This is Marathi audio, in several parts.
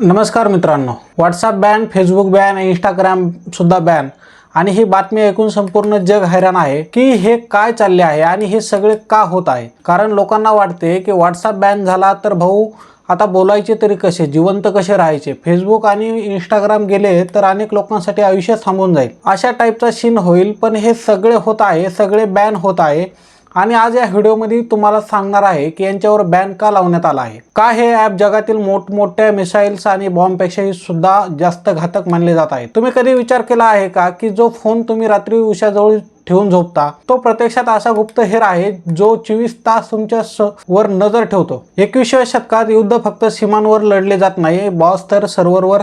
नमस्कार मित्रांनो. WhatsApp ban Facebook ban Instagram सुद्धा बॅन आणि ही बातमी ऐकून संपूर्ण जग हैराण आहे की हे काय चालले आहे आणि हे सगळे का होत आहे? कारण लोकांना वाटते की व्हॉट्सअप बॅन झाला तर भाऊ आता बोलायचे तरी कसे? जिवंत कसे राहायचे? फेसबुक आणि इंस्टाग्राम गेले तर अनेक लोकांसाठी आयुष्य थांबून जाईल. अशा टाईपचा सीन होईल पण हे सगळे होत आहे सगळे बॅन होत आहे. आणि आज या व्हिडिओमध्ये तुम्हाला सांगणार आहे की यांच्यावर बॅन का लावण्यात आला आहे. का हे ॲप जगातील मोठमोठ्या मिसाईल्स आणि बॉम्बपेक्षाही सुद्धा जास्त घातक मानले जात आहे? तुम्ही कधी विचार केला आहे का की जो फोन तुम्ही रात्री उशाजवळ ठेवून झोपता. तो प्रत्यक्षात असा गुप्तहेर आहे जो चोवीस तास तुमच्या वर नजर ठेवतो. एकविसाव्या शतकात युद्ध फक्त सीमांवर लढले जात नाही बॉस तर सर्व्हरवर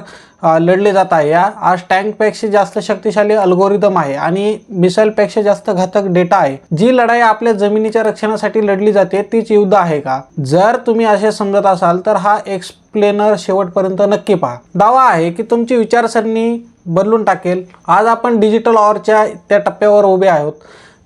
लढले जात आहे. या आज टँकपेक्षा जास्त शक्तिशाली अल्गोरिदम आहे आणि मिसाईलपेक्षा जास्त घातक डेटा आहे. जी लढाई आपल्या जमिनीच्या रक्षणासाठी लढली जाते तीच युद्ध आहे का? जर तुम्ही असे समजत असाल तर हा एक्सप्लेनर शेवटपर्यंत नक्की पहा. दावा आहे की तुमची विचारसरणी बदलून टाकेल. आज आपण डिजिटल ऑरच्या त्या टप्प्यावर उभे आहोत.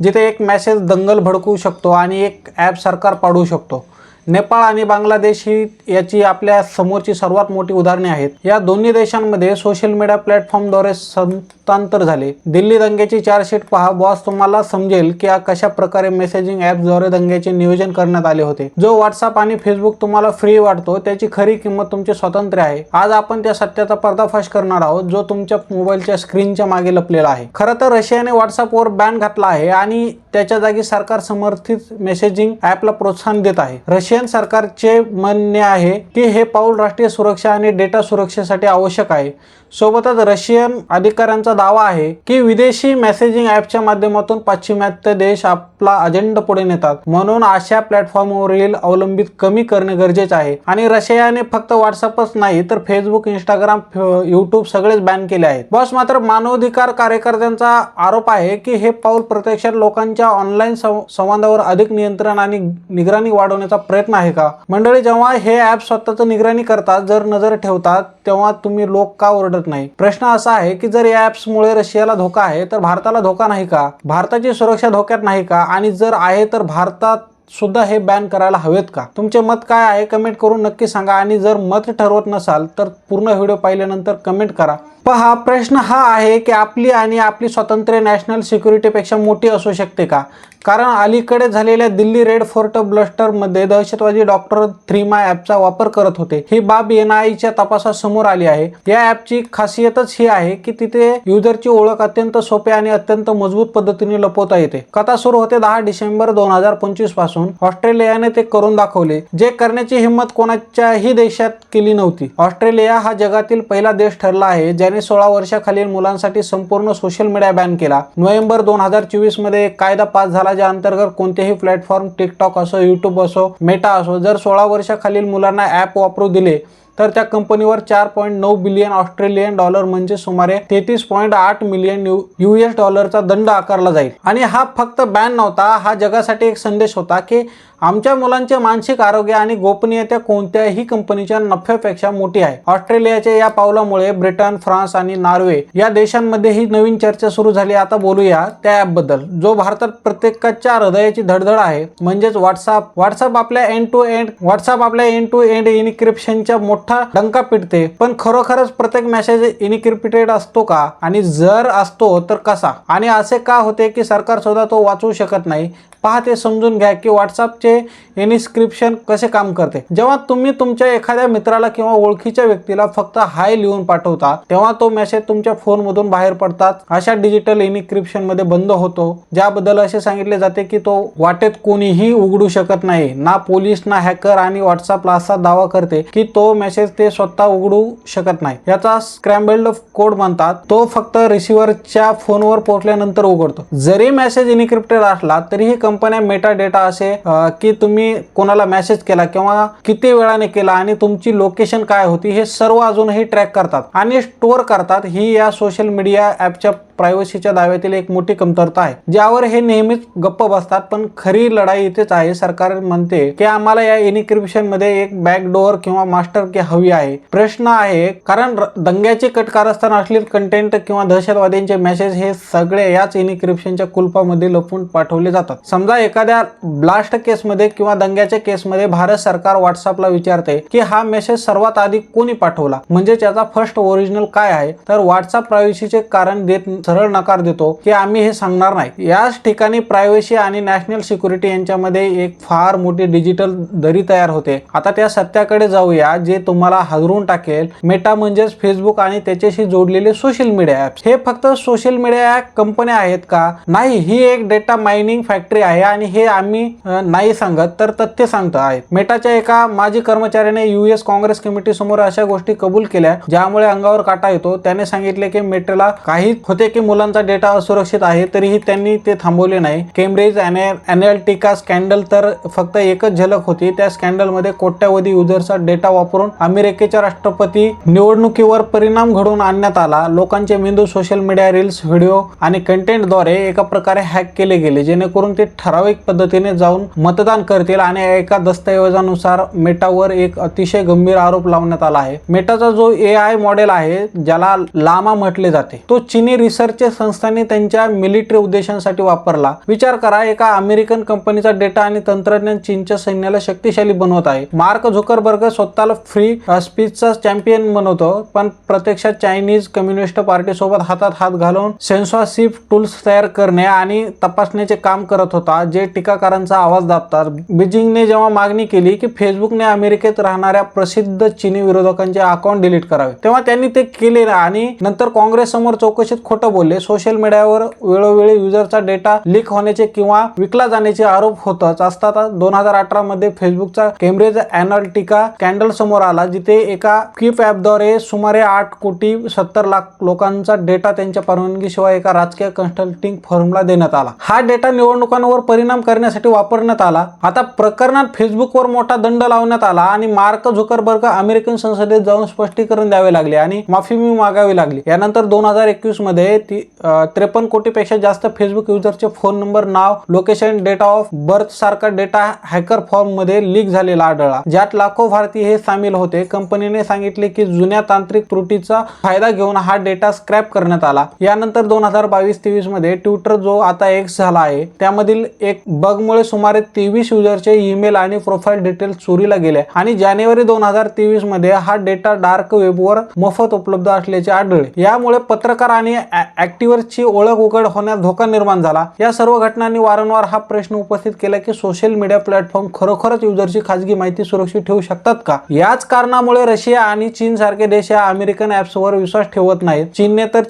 जिथे एक मेसेज दंगल भडकू शकतो आणि एक ॲप सरकार पाडू शकतो. नेपाळ आणि बांगलादेश ही याची आपल्या समोरची सर्वात मोठी उदाहरणे आहेत. या दोन्ही देशांमध्ये सोशल मीडिया प्लॅटफॉर्मद्वारे संतांतर झाले. दिल्ली दंग्याची चार्जशीट पहा. बॉस तुम्हाला समजेल की या कशा प्रकारे मेसेजिंग ॲप्सद्वारे दंग्याचे नियोजन करण्यात आले होते. जो व्हॉट्सअप आणि फेसबुक तुम्हाला फ्री वाटतो त्याची खरी किंमत तुमचे स्वातंत्र्य आहे. आज आपण त्या सत्याचा पर्दाफाश करणार आहोत जो तुमच्या मोबाईलच्या स्क्रीनच्या मागे लपलेला आहे. खरं तर रशियाने व्हॉट्सअपवर बॅन घातला आहे आणि त्याच्या जागी सरकार समर्थित मेसेजिंग ॲपला प्रोत्साहन देत आहे. रशियन सरकारचे म्हणणे आहे की हे पाऊल राष्ट्रीय सुरक्षा आणि डेटा सुरक्षेसाठी आवश्यक आहे. सोबतच रशियन अधिकाऱ्यांचा दावा आहे की विदेशी मेसेजिंग ॲपच्या माध्यमातून पाश्चिमात्य देश आपला अजेंडा पुढे नेतात. म्हणून अशा प्लॅटफॉर्मवरील अवलंबित कमी करणे गरजेचे आहे. आणि रशियाने फक्त व्हॉट्सअपच नाही तर फेसबुक इंस्टाग्राम युट्यूब सगळेच बॅन केले आहेत. बॉस मात्र मानवाधिकार कार्यकर्त्यांचा आरोप आहे की हे पाऊल प्रत्यक्षात लोकांच्या ऑनलाईन संवादावर अधिक नियंत्रण आणि निगराणी वाढवण्याचा प्रयत्न आहे का? मंडळी जेव्हा हे ॲप स्वतःच निगराणी करतात जर नजर ठेवतात तेव्हा तुम्ही लोक का ओरडत नाही. प्रश्न असा आहे की जर या ॲप्समुळे रशियाला धोका आहे तर भारताला धोका नाही का? भारताची सुरक्षा धोक्यात नाही का? आणि जर आहे तर भारतात सुद्धा हे बॅन करायला हवेत का? तुमचे मत काय आहे? कमेंट करून नक्की सांगा. आणि जर मत ठरवत नसाल तर पूर्ण व्हिडिओ पाहिल्यानंतर कमेंट करा. पहा प्रश्न हा आहे की आपली आणि आपली स्वातंत्र्य नॅशनल सिक्युरिटीपेक्षा मोठी असू शकते का? कारण अलीकडे झालेल्या दिल्ली रेड फोर्ट ब्लस्टरमध्ये दहशतवादी डॉक्टर थ्रीमा ॲपचा वापर करत होते. ही बाब एन आयच्या तपासासमोर आली आहे. या ॲपची खासियतच ही आहे की तिथे युजरची ओळख अत्यंत सोपे आणि अत्यंत मजबूत पद्धतीने लपवता येते. कथा सुरू होते दहा डिसेंबर दोन हजार पंचवीसपासून. ऑस्ट्रेलियाने ते करून दाखवले जे करण्याची हिंमत कोणाच्याही देशात केली नव्हती. ऑस्ट्रेलिया हा जगातील पहिला देश ठरला आहे ज्याने सोळा वर्षाखालील मुलांसाठी संपूर्ण सोशल मीडिया बॅन केला. नोव्हेंबर दोन हजार चोवीसमध्ये एक कायदा पास झाला ज्या अंतर्गत कोणतेही प्लॅटफॉर्म टिकटॉक असो युट्यूब असो मेटा असो जर सोळा वर्षाखालील मुलांना ॲप वापरू दिले तर त्या कंपनीवर चार पॉईंट नऊ बिलियन ऑस्ट्रेलियन डॉलर म्हणजे सुमारे तेहतीस पॉईंट आठ मिलियन यू एस डॉलरचा दंड आकारला जाईल. आणि हा फक्त बॅन नव्हता हा जगासाठी एक संदेश होता की आमच्या मुलांचे मानसिक आरोग्य आणि गोपनीयता कोणत्याही कंपनीच्या नफ्यापेक्षा मोठी आहे. ऑस्ट्रेलियाच्या या पावलामुळे ब्रिटन फ्रान्स आणि नॉर्वे या देशांमध्ये ही नवीन चर्चा सुरू झाली. आता बोलूया त्या ॲपबद्दल जो भारतात प्रत्येकाच्या हृदयाची धडधड आहे म्हणजेच व्हॉट्सअप व्हॉट्सअप आपल्या एंड टू एंड व्हॉट्सअप आपल्या एंड टू एंड इनक्रिप्शनच्या मोठा डंका पिटते पण खरोखरच प्रत्येक मेसेज इनक्रिप्टेड असतो का? आणि जर असतो तर कसा? आणि असे का होते की सरकार सुद्धा तो वाचवू शकत नाही? पहा ते समजून घ्या की व्हॉट्सअपचे इन्स्क्रिप्शन कसे काम करते. जेव्हा तुम्ही तुमच्या एखाद्या मित्राला किंवा ओळखीच्या व्यक्तीला फक्त हाय लिहून पाठवता तेव्हा तो मेसेज तुमच्या फोनमधून बाहेर पडतात. अशा डिजिटल इनक्रिप्शनमध्ये बंद होतो. ज्याबद्दल असे सांगितले जाते की तो वाटेत कोणीही उघडू शकत नाही. ना पोलीस ना हॅकर आणि व्हॉट्सअपला असा दावा करते की तो मेसेज ते स्वतः उघडू शकत नाही. याचा स्क्रॅम्बल्ड कोड म्हणतात. तो फक्त रिसिव्हरच्या फोनवर पोहोचल्यानंतर उघडतो. जरी मेसेज इनक्रिप्टेड असला तरीही कंपन्या मेटा डेटा असे की तुम्ही कोणाला मेसेज केला किंवा किती वेळाने केला आणि तुमची लोकेशन काय होती हे सर्व अजूनही ट्रॅक करतात. आणि स्टोअर करतात. ही या सोशल मीडिया ॲपच्या प्रायव्हसीच्या दाव्यातील एक मोठी कमतरता आहे ज्यावर हे नेहमीच गप्प बसतात पण खरी लढाई इथेच आहे. सरकार म्हणते की आम्हाला या इनिक्रिप्शनमध्ये एक बॅकडोअर किंवा मास्टर की हवी आहे. प्रश्न आहे कारण र- दंग्याचे कटकारस्थान असलेले कंटेंट किंवा दहशतवाद्यांचे मेसेज हे सगळे याच इनिक्रिप्शनच्या कुलपामध्ये लपून पाठवले जातात. समजा एखाद्या ब्लास्ट केसमध्ये किंवा दंग्याच्या केसमध्ये भारत सरकार व्हॉट्सअपला विचारते की हा मेसेज सर्वात आधी कोणी पाठवला? म्हणजे त्याचा फर्स्ट ओरिजिनल काय आहे? तर व्हॉट्सअप प्रायव्हसीचे कारण देत सरळ नकार देतो की आम्ही हे सांगणार नाही. याच ठिकाणी प्रायव्हसी आणि नॅशनल सिक्युरिटी यांच्यामध्ये एक फार मोठी डिजिटल दरी तयार होते. आता त्या सत्याकडे जाऊया जे तुम्हाला हजरून टाकेल. मेटा म्हणजेच फेसबुक आणि त्याच्याशी जोडलेले सोशल मीडिया ऍप्स हे फक्त सोशल मीडिया कंपन्या आहेत का? नाही ही एक डेटा मायनिंग फॅक्टरी आहे आणि हे आम्ही नाही सांगत तर तथ्य सांगत आहेत. मेटाच्या एका माजी कर्मचाऱ्याने युएस काँग्रेस कमिटी समोर अशा गोष्टी कबूल केल्या ज्यामुळे अंगावर काटा येतो. त्याने सांगितले की मेटाला काही होते की मुलांचा डेटा असुरक्षित आहे तरीही त्यांनी ते थांबवले नाही. केम्ब्रिज अॅनालिटिका स्कॅन्डल तर फक्त एकच झलक होती त्या स्कॅन्डलमध्ये कोट्यावधी युजरचा डेटा वापरून अमेरिकेच्या राष्ट्रपती निवडणुकीवर परिणाम घडवून आणण्यात आला. लोकांचे मेंदू सोशल मीडिया रील्स व्हिडिओ आणि कंटेंटद्वारे एका प्रकारे हॅक केले गेले जेणेकरून ते ठराविक पद्धतीने जाऊन मतदान करतील आणि एका दस्तऐवजानुसार मेटावर एक अतिशय गंभीर आरोप लावण्यात आला आहे. मेटाचा जो ए आय मॉडेल आहे ज्याला लामा म्हटले जाते तो चीनी रिसर्च संस्थांनी त्यांच्या मिलिटरी उद्देशांसाठी वापरला. विचार करा एका अमेरिकन कंपनीचा डेटा आणि तंत्रज्ञान चीनच्या सैन्याला शक्तिशाली बनवत आहे. मार्क झुकरबर्ग स्वतःला फ्री स्पीचचा चॅम्पियन बनवतो पण प्रत्यक्षात चायनीज कम्युनिस्ट पार्टी सोबत हातात हात घालून सेन्सॉरशिप टूल्स तयार करणे आणि तपासण्याचे काम करत होता जे टीकाकारांचा आवाज दाबतात. बीजिंगने जेव्हा मागणी केली की फेसबुकने अमेरिकेत राहणाऱ्या प्रसिद्ध चीनी विरोधकांचे अकाउंट डिलीट करावे तेव्हा त्यांनी ते केले आणि नंतर काँग्रेस समोर चौकशीत खोटं बोलले सोशल मीडियावर वेळोवेळी युजरचा डेटा लीक होण्याचे किंवा विकला जाण्याचे आरोप होतच असतात. दोन हजार अठरा मध्ये फेसबुकचा केम्ब्रिज अॅनालिटिका कॅन्डल समोर आला जिथे एका क्लिप ॲपद्वारे सुमारे आठ कोटी सत्तर लाख लोकांचा डेटा त्यांच्या परवानगीशिवाय एका राजकीय कन्सल्टिंग फर्मला देण्यात आला. हा डेटा निवडणुकांवर परिणाम करण्यासाठी वापरण्यात आला. आता प्रकरणात फेसबुकवर मोठा दंड लावण्यात आला आणि मार्क झुकरबर्ग अमेरिकन संसदेत जाऊन स्पष्टीकरण द्यावे लागले आणि माफी मी मागावी लागली. यानंतर दोन हजार एकवीसमध्ये ती त्रेपन्न कोटीपेक्षा जास्त फेसबुक युजरचे फोन नंबर नाव लोकेशन डेटा ऑफ बर्थ सारखा डेटा हॅकर फॉर्ममध्ये लीक झालेला आढळला. ज्यात लाखो भारतीय हे सामील होते. कंपनीने सांगितले की जुन्या तांत्रिक त्रुटीचा फायदा घेऊन हा डेटा स्क्रॅप करण्यात आला. यानंतर दोन हजार बावीस तेवीसमध्ये ट्विटर जो आता एक्स झाला आहे त्यामधील एक बगमुळे सुमारे तेवीस युजरचे ईमेल आणि प्रोफाईल डिटेल चोरीला गेले. आणि जानेवारी दोन हजार तेवीसमध्ये हा डेटा डार्क वेबवर मोफत उपलब्ध असल्याचे आढळले. यामुळे पत्रकार आणि ऍक्टिव्हरची ओळख उघड होण्यास धोका निर्माण झाला. या सर्व घटनांनी वारंवार हा प्रश्न उपस्थित केला की सोशल मीडिया प्लॅटफॉर्म खरोखरच युजरची खाजगी माहिती सुरक्षित ठेवू शकतात का? याच कारणामुळे रशिया आणि चीन सारखे देश या अमेरिकन ॲप्सवर विश्वास ठेवत नाहीत. चीनने तर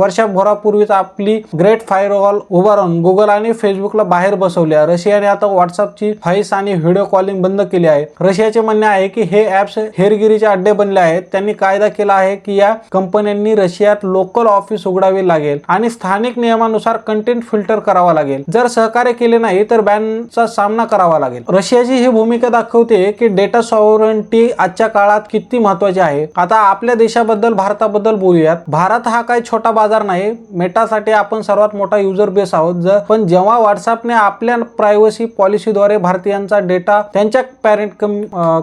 वर्षभरापूर्वीच आपली ग्रेट फायरवॉल उभारून गुगल आणि फेसबुकला बाहेर बसवल्या. रशियाने आता व्हॉट्सअपची फाईस आणि व्हिडिओ कॉलिंग बंद केली आहे. रशियाचे म्हणणे आहे की हे ऍप्स हेरगिरीचे अड्डे बनले आहेत. त्यांनी कायदा केला आहे की या कंपन्यांनी रशियात लोकल ऑफिस उघडावे लागेल आणि स्थानिक नियमानुसार कंटेंट फिल्टर करावा लागेल. जर सहकार्य केले नाही तर बॅनचा सामना करावा लागेल. रशियाची ही भूमिका दाखवते की डेटा सॉवरंटी आजच्या काळात किती महत्वाची आहे. आता आपल्या देशाबद्दल भारताबद्दल बोलूयात. भारत हा काही छोटा बाजार नाही. मेटासाठी आपण सर्वात मोठा युजर बेस आहोत. जर पण जेव्हा व्हॉट्सअपने आपल्या प्रायव्हसी पॉलिसीद्वारे भारतीयांचा डेटा त्यांच्या पॅरेंट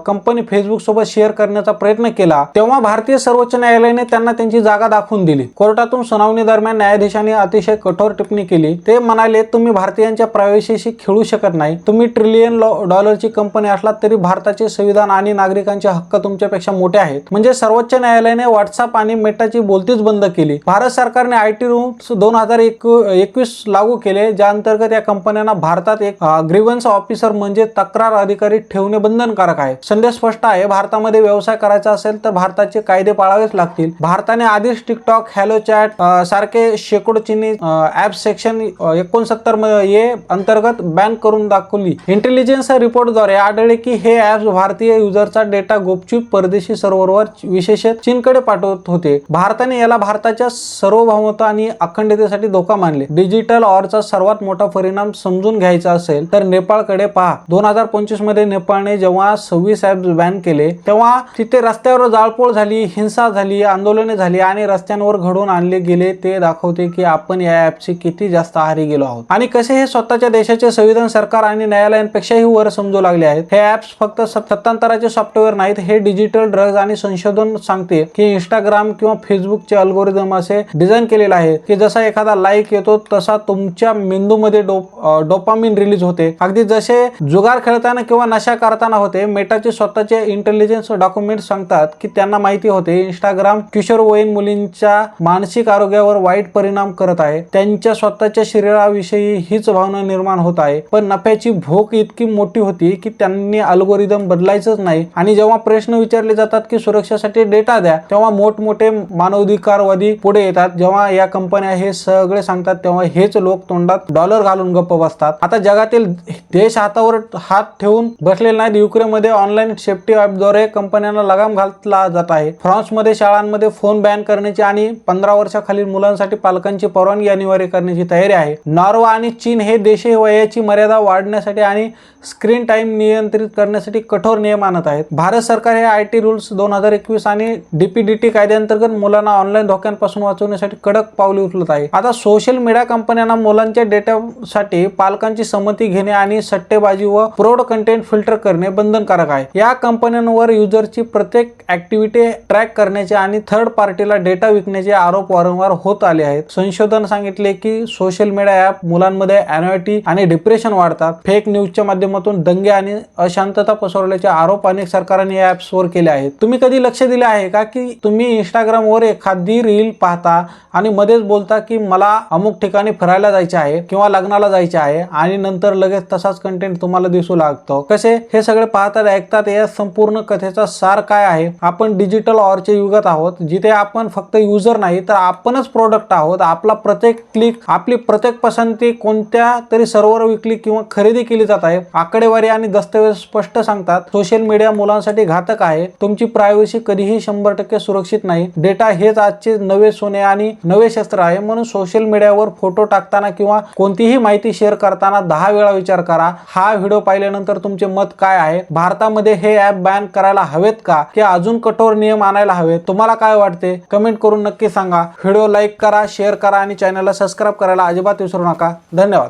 कंपनी फेसबुक सोबत शेअर करण्याचा प्रयत्न केला तेव्हा भारतीय सर्वोच्च न्यायालयाने त्यांना त्यांची जागा दाखवून दिली. कोर्टातून सुनावणी दरम्यान न्यायाधीशांनी अतिशय कठोर टिप्पणी केली. ते म्हणाले तुम्ही भारतीयांच्या प्रायव्हसीशी खेळू शकत नाही. तुम्ही ट्रिलियन डॉलरची कंपनी असलात तरी भारताचे संविधान आणि नागरिकांचे हक्क तुमच्यापेक्षा मोठे आहेत. म्हणजे सर्वोच्च न्यायालयाने व्हॉट्सअप आणि मेटाची बोलतीच बंद केली. भारत सरकारने आय टी रूम्स दोन हजार एकवीस लागू केले ज्या अंतर्गत या कंपन्यांना भारतात एक ग्रीवन्स ऑफिसर म्हणजे तक्रार अधिकारी ठेवणे बंधनकारक आहे. संदेश स्पष्ट आहे भारतामध्ये व्यवसाय करायचा असेल तर भारताचे कायदे पाळावेच लागतील. भारताने आधीच टिकटॉक हॅलो चॅट सारखे शेकडो चिनी ऍप सेक्शन एकोणसत्तरमध्ये अंतर्गत बॅन करून दाखवली. इंटेलिजन्स रिपोर्टद्वारे आढळले की हे ऍप्स भारतीय युजरचा डेटा गुपचूप परदेशी सर्व्हरवर विशेषत चीनकडे पाठवत होते. भारताने याला भारताच्या सार्वभौमत्व आणि अखंडतेसाठी धोका मानले. डिजिटल ऑरचा सर्वात मोठा परिणाम समजून घ्यायचा असेल तर नेपाळकडे पहा. दोन हजार पंचवीसमध्ये नेपाळने जेव्हा सव्वीस ऍप बॅन केले तेव्हा तिथे रस्त्यावर जाळपोळ झाली हिंसा झाली आंदोलने झाली आणि रस्त्यांवर घडवून आणले गेले. ते दाखवते की आपण या ॲपचे किती जास्त आहारी गेलो आहोत. आणि कसे हे स्वतःच्या देशाचे संविधान सरकार आणि न्यायालयांपेक्षाही वर समजू लागले आहेत. हे ॲप्स फक्त सत्तांतराचे सॉफ्टवेअर नाहीत हे डिजिटल ड्रग्ज आणि संशोधन सांगते की इंस्टाग्राम किंवा फेसबुकचे अल्गोरिदम असे डिझाईन केलेले आहे की जसा एखादा लाईक येतो तसा तुमच्या मेंदूमध्ये डोप डोपामिन रिलीज होते. अगदी जसे जुगार खेळताना किंवा नशा करताना होते मेटाचे स्वतःचे इंटेलिजन्स डॉक्युमेंट सांगतात की त्यांना माहिती होते इंस्टाग्राम किशोरवयीन मुलींच्या मानसिक आरोग्यावर वाईट परिणाम करत आहे. त्यांच्या स्वतःच्या शरीराविषयी हीच भावना निर्माण होत आहे. पण नफ्याची भूक इतकी मोठी होती की त्यांनी अल्गोरिदम बदलायचंच नाही. आणि जेव्हा प्रश्न विचारले जातात की सुरक्षेसाठी डेटा द्या तेव्हा मोठमोठे मानवाधिकारवादी पुढे येतात. जेव्हा या कंपन्या हे सगळे सांगतात तेव्हा हेच लोक तोंडात डॉलर घालून गप्प बसतात. आता जगातील देश हातावर हात ठेवून बसलेले नाहीत. युक्रेनमध्ये ऑनलाईन सेफ्टी ॲपद्वारे कंपन्यांना लगाम घातला जात आहे. फ्रान्समध्ये शाळांमध्ये फोन बॅन करण्याची आणि पंधरा वर्षाखालील मुलांसाठी पालकांची परवानगी अनिवार्य करण्याची तयारी आहे. नॉर्वे आणि चीन हे देश वयाची मर्यादा वाढण्यासाठी आणि स्क्रीन टाइम नियंत्रित करण्यासाठी कठोर नियम आणत आहेत. भारत सरकार हे आय टी रूल्स दोन हजार एकवीस आणि डीपीडीटी कायद्याअंतर्गत मुलांना ऑनलाईन धोक्यांपासून वाचवण्यासाठी कडक पावले उचलत आहे. आता सोशल मीडिया कंपन्यांना मुलांच्या डेटासाठी पालकांची संमती घेणे आणि सट्टेबाजी व प्रौढ कंटेंट फिल्टर करणे बंधनकारक आहे. या कंपन्यांवर युजरची प्रत्येक ऍक्टिव्हिटी ट्रॅक करण्याचे आणि थर्ड पार्टीला डेटा विकण्याचे आरोप वारंवार होत आले आहेत. संशोधन सांगितले की सोशल मीडिया ऍप मुलांमध्ये अॅनॉयटी आणि डिप्रेशन वाढतात. फेक न्यूजच्या माध्यमातून दंगे आणि अशांतता पसरवल्याचे आरोप अनेक सरकारांनी या ॲप्सवर केले आहेत. तुम्ही कधी लक्ष दिले आहे का की तुम्ही इंस्टाग्रामवर एखादी रील पाहता आणि मध्येच बोलता की मला अमुक ठिकाणी फिरायला जायचे आहे किंवा लग्नाला जायचे आहे आणि नंतर लगेच तसाच कंटेंट तुम्हाला दिसू लागतो? कसे? हे सगळे पाहतात ऐकतात या संपूर्ण कथेचा सार काय आहे? आपण डिजिटल ऑरच्या युगात आहोत. जिथे आपण फक्त युजर नाही तर आपणच प्रो प्रोडक्ट आहोत आपला प्रत्येक क्लिक आपली प्रत्येक पसंती कोणत्या तरी सर्व्हर विकली किंवा खरेदी केली जात आहे आकडेवारी आणि दस्तऐवज स्पष्ट सांगतात. सोशल मीडिया मुलांसाठी घातक आहे. तुमची प्रायव्हसी कधीही शंभर टक्के सुरक्षित नाही. डेटा हेच आजचे नवे सोने आणि नवे शस्त्र आहे. म्हणून सोशल मीडियावर फोटो टाकताना किंवा कोणतीही माहिती शेअर करताना दहा वेळा विचार करा. हा व्हिडिओ पाहिल्यानंतर तुमचे मत काय आहे? भारतामध्ये हे ऍप बॅन करायला हवेत का? की अजून कठोर नियम आणायला हवेत? तुम्हाला काय वाटते? कमेंट करून नक्की सांगा. व्हिडिओ लाईक करा शेअर करा आणि चॅनलला सबस्क्राईब करायला अजिबात विसरू नका. धन्यवाद.